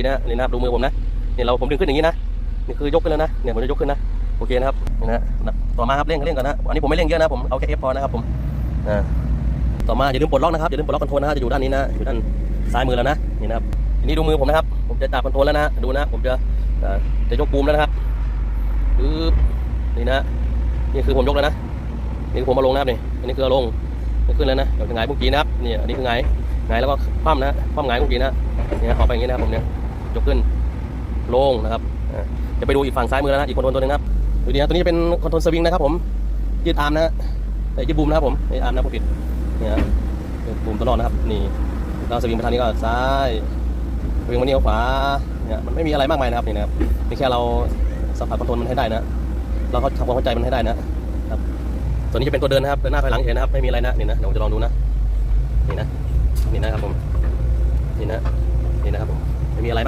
นี่นะนี่นะครับดูมือผมนะเนี่ยเราผมดึงขึ้นอย่างนี้นะนี่คือยกขึ้นแล้วนะเนี่ยผมจะยกขึ้นนะโอเคนะครับนี่นะต่อมาครับเร่งเร่งก่อนนะอันนี้ผมไม่เร่งเยอะนะผมเอาแค่เอฟพอนะครับผมอ่าต่อมาอย่าลืมปลดล็อกนะครับอย่าลืมปลดล็อกคอนโทรลนะฮะจะอยู่ด้านนี้นะอยู่ด้านซ้ายมือแล้วนะนี่นะครับทีนี้ดูมือผมนะครับ ผมจะจับคอนโทรลแล้วนะดูนะผมจะจะยกปูมแล้วนะครับปึ๊บนี่นะนี่คือผมยกแล้วนะนี่ผมมาลงนะครับนี่อันนี้คือลงขึ้นแล้วนะเดี๋ยวจะหงายเมื่อกี้นะครับนี่อันนี้คือหงายหงแล้วก็คว่ำนะคว่ำหงเมื่อกี้นะเนี่ยออกไปอย่างนี้นะครับผมเนี่ย ยกขึ้นโล่งนะครับจะไปดูอีกฝั่งซ้ายมือแล้วนะอีกคอนโทรลตัวหนึงนะครับดูดีนะตัวนี้เป็นคอนโทรลสวิงนะครับผมยืดอาร์มนะเอ้ยยืดบูมนะครับผมไอ้อาร์มนะผมผิดเนี่ยยืดบูมตลอดนะครับนี่เราสวิงไปทางนี้ก็ซ้ายสวิงมานี่ขวาเนี่ยมันไม่มีอะไรมากมายนะครับนี่นะครับมีแค่เราสัมผัสคอนโทรลมันให้ได้นะเราก็ทำความเข้าใจมันให้ได้นะครับตัวนี้จะเป็นตัวเดินนะครับเดินหน้าถอยหลังเฉยนะครับไม่มีอะไรนะนี่นะเดี๋ยวผมจะลองดูนะนี่นะนี่นะครับผมนี่นะนี่นะครับผมไม่มีอะไรมาก